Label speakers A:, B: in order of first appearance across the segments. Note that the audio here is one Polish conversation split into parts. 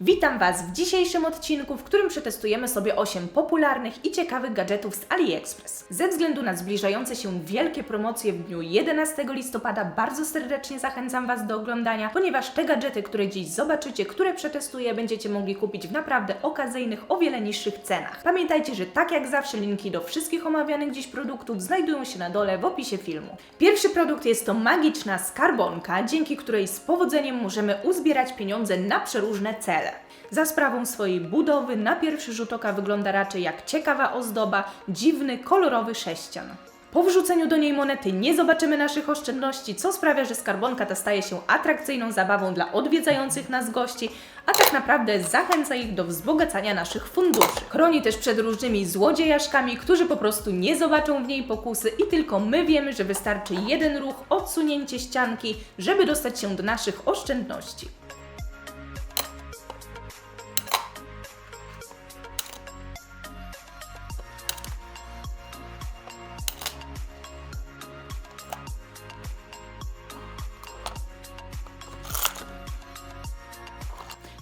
A: Witam Was w dzisiejszym odcinku, w którym przetestujemy sobie 8 popularnych i ciekawych gadżetów z AliExpress. Ze względu na zbliżające się wielkie promocje w dniu 11 listopada bardzo serdecznie zachęcam Was do oglądania, ponieważ te gadżety, które dziś zobaczycie, które przetestuję, będziecie mogli kupić w naprawdę okazyjnych, o wiele niższych cenach. Pamiętajcie, że tak jak zawsze linki do wszystkich omawianych dziś produktów znajdują się na dole w opisie filmu. Pierwszy produkt jest to magiczna skarbonka, dzięki której z powodzeniem możemy uzbierać pieniądze na przeróżne cele. Za sprawą swojej budowy na pierwszy rzut oka wygląda raczej jak ciekawa ozdoba, dziwny, kolorowy sześcian. Po wrzuceniu do niej monety nie zobaczymy naszych oszczędności, co sprawia, że skarbonka ta staje się atrakcyjną zabawą dla odwiedzających nas gości, a tak naprawdę zachęca ich do wzbogacania naszych funduszy. Chroni też przed różnymi złodziejaszkami, którzy po prostu nie zobaczą w niej pokusy i tylko my wiemy, że wystarczy jeden ruch, odsunięcie ścianki, żeby dostać się do naszych oszczędności.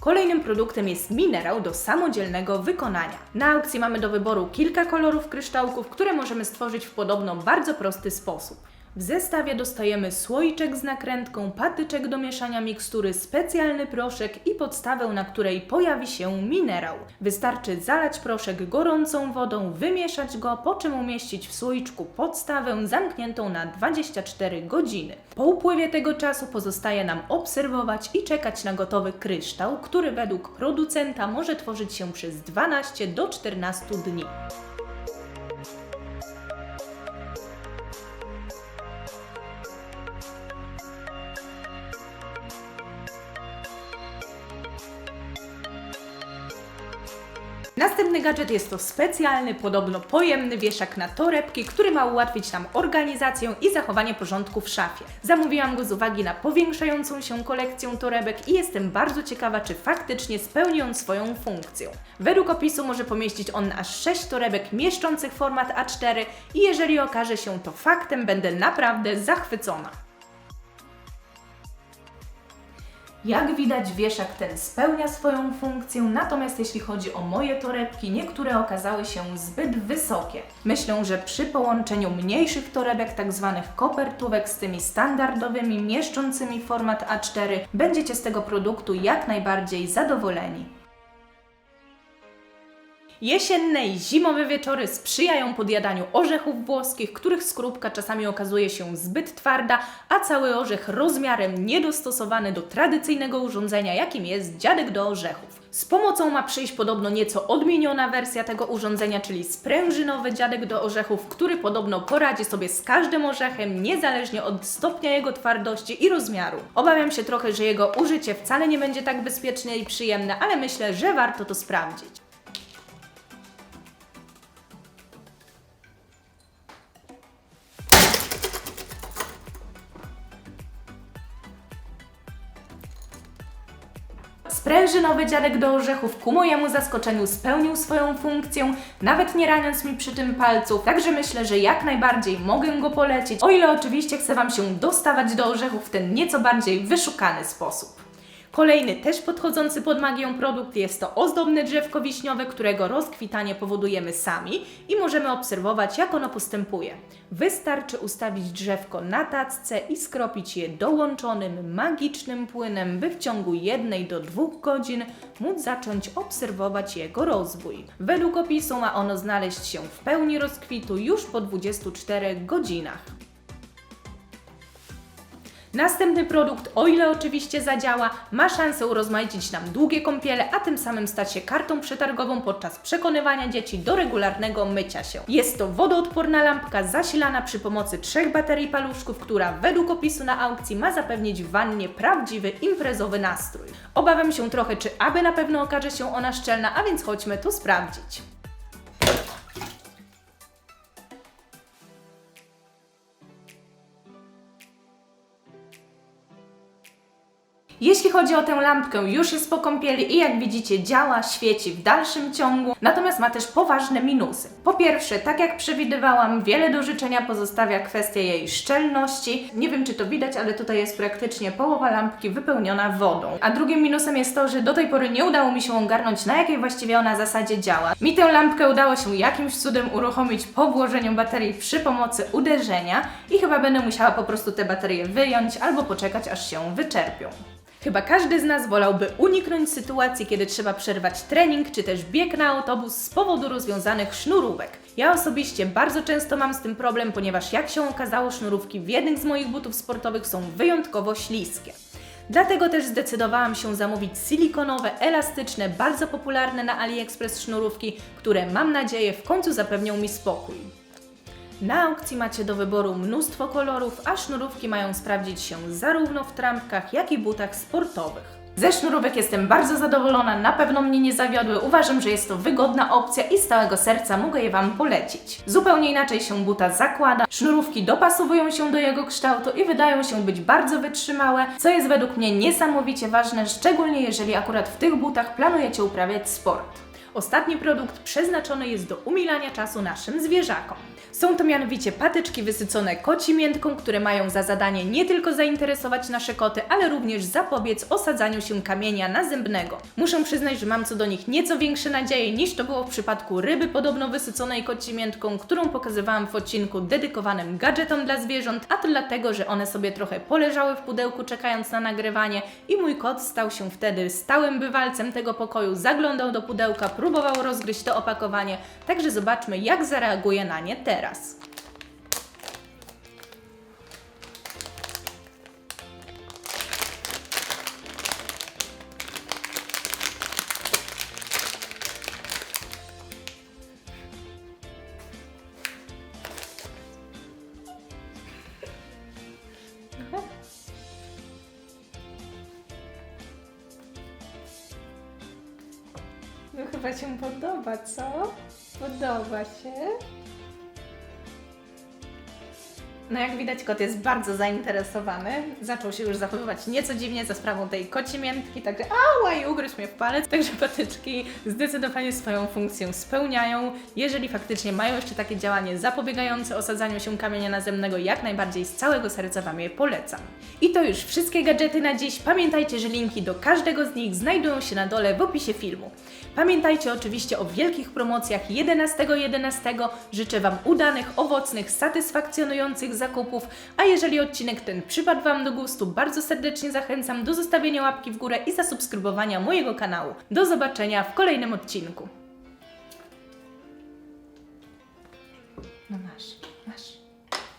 A: Kolejnym produktem jest minerał do samodzielnego wykonania. Na aukcji mamy do wyboru kilka kolorów kryształków, które możemy stworzyć w podobno bardzo prosty sposób. W zestawie dostajemy słoiczek z nakrętką, patyczek do mieszania mikstury, specjalny proszek i podstawę, na której pojawi się minerał. Wystarczy zalać proszek gorącą wodą, wymieszać go, po czym umieścić w słoiczku podstawę zamkniętą na 24 godziny. Po upływie tego czasu pozostaje nam obserwować i czekać na gotowy kryształ, który według producenta może tworzyć się przez 12 do 14 dni. Następny gadżet jest to specjalny, podobno pojemny wieszak na torebki, który ma ułatwić nam organizację i zachowanie porządku w szafie. Zamówiłam go z uwagi na powiększającą się kolekcję torebek i jestem bardzo ciekawa, czy faktycznie spełni on swoją funkcję. Według opisu może pomieścić on aż 6 torebek mieszczących format A4 i jeżeli okaże się to faktem, będę naprawdę zachwycona. Jak widać, wieszak ten spełnia swoją funkcję, natomiast jeśli chodzi o moje torebki, niektóre okazały się zbyt wysokie. Myślę, że przy połączeniu mniejszych torebek, tak zwanych kopertówek, z tymi standardowymi, mieszczącymi format A4, będziecie z tego produktu jak najbardziej zadowoleni. Jesienne i zimowe wieczory sprzyjają podjadaniu orzechów włoskich, których skorupka czasami okazuje się zbyt twarda, a cały orzech rozmiarem niedostosowany do tradycyjnego urządzenia, jakim jest dziadek do orzechów. Z pomocą ma przyjść podobno nieco odmieniona wersja tego urządzenia, czyli sprężynowy dziadek do orzechów, który podobno poradzi sobie z każdym orzechem, niezależnie od stopnia jego twardości i rozmiaru. Obawiam się trochę, że jego użycie wcale nie będzie tak bezpieczne i przyjemne, ale myślę, że warto to sprawdzić. Sprężynowy dziadek do orzechów ku mojemu zaskoczeniu spełnił swoją funkcję, nawet nie raniąc mi przy tym palców, także myślę, że jak najbardziej mogę go polecić, o ile oczywiście chce Wam się dostawać do orzechów w ten nieco bardziej wyszukany sposób. Kolejny też podchodzący pod magię produkt jest to ozdobne drzewko wiśniowe, którego rozkwitanie powodujemy sami i możemy obserwować jak ono postępuje. Wystarczy ustawić drzewko na tacce i skropić je dołączonym magicznym płynem, by w ciągu jednej do dwóch godzin móc zacząć obserwować jego rozwój. Według opisu ma ono znaleźć się w pełni rozkwitu już po 24 godzinach. Następny produkt, o ile oczywiście zadziała, ma szansę urozmaicić nam długie kąpiele, a tym samym stać się kartą przetargową podczas przekonywania dzieci do regularnego mycia się. Jest to wodoodporna lampka zasilana przy pomocy trzech baterii paluszków, która według opisu na aukcji ma zapewnić wannie prawdziwy imprezowy nastrój. Obawiam się trochę, czy aby na pewno okaże się ona szczelna, a więc chodźmy to sprawdzić. Jeśli chodzi o tę lampkę, już jest po kąpieli i jak widzicie działa, świeci w dalszym ciągu, natomiast ma też poważne minusy. Po pierwsze, tak jak przewidywałam, wiele do życzenia pozostawia kwestia jej szczelności. Nie wiem czy to widać, ale tutaj jest praktycznie połowa lampki wypełniona wodą. A drugim minusem jest to, że do tej pory nie udało mi się ogarnąć na jakiej właściwie ona zasadzie działa. Mi tę lampkę udało się jakimś cudem uruchomić po włożeniu baterii przy pomocy uderzenia i chyba będę musiała po prostu te baterie wyjąć albo poczekać aż się wyczerpią. Chyba każdy z nas wolałby uniknąć sytuacji, kiedy trzeba przerwać trening czy też bieg na autobus z powodu rozwiązanych sznurówek. Ja osobiście bardzo często mam z tym problem, ponieważ jak się okazało, sznurówki w jednych z moich butów sportowych są wyjątkowo śliskie. Dlatego też zdecydowałam się zamówić silikonowe, elastyczne, bardzo popularne na AliExpress sznurówki, które mam nadzieję w końcu zapewnią mi spokój. Na aukcji macie do wyboru mnóstwo kolorów, a sznurówki mają sprawdzić się zarówno w trampkach, jak i butach sportowych. Ze sznurówek jestem bardzo zadowolona, na pewno mnie nie zawiodły. Uważam, że jest to wygodna opcja i z całego serca mogę je Wam polecić. Zupełnie inaczej się buta zakłada, sznurówki dopasowują się do jego kształtu i wydają się być bardzo wytrzymałe, co jest według mnie niesamowicie ważne, szczególnie jeżeli akurat w tych butach planujecie uprawiać sport. Ostatni produkt przeznaczony jest do umilania czasu naszym zwierzakom. Są to mianowicie patyczki wysycone koci miętką, które mają za zadanie nie tylko zainteresować nasze koty, ale również zapobiec osadzaniu się kamienia nazębnego. Muszę przyznać, że mam co do nich nieco większe nadzieje niż to było w przypadku ryby podobno wysyconej koci miętką, którą pokazywałam w odcinku dedykowanym gadżetom dla zwierząt, a to dlatego, że one sobie trochę poleżały w pudełku czekając na nagrywanie i mój kot stał się wtedy stałym bywalcem tego pokoju, zaglądał do pudełka, próbował rozgryźć to opakowanie, także zobaczmy jak zareaguje na nie teraz. No chyba się podoba, co? Podoba się? No jak widać kot jest bardzo zainteresowany. Zaczął się już zachowywać nieco dziwnie za sprawą tej koci miętki, także ała i ugryzł mnie w palec. Także patyczki zdecydowanie swoją funkcję spełniają. Jeżeli faktycznie mają jeszcze takie działanie zapobiegające osadzaniu się kamienia nazemnego, jak najbardziej z całego serca Wam je polecam. I to już wszystkie gadżety na dziś. Pamiętajcie, że linki do każdego z nich znajdują się na dole w opisie filmu. Pamiętajcie oczywiście o wielkich promocjach 11.11. 11. Życzę Wam udanych, owocnych, satysfakcjonujących zakupów, a jeżeli odcinek ten przypadł Wam do gustu, bardzo serdecznie zachęcam do zostawienia łapki w górę i zasubskrybowania mojego kanału. Do zobaczenia w kolejnym odcinku. No masz.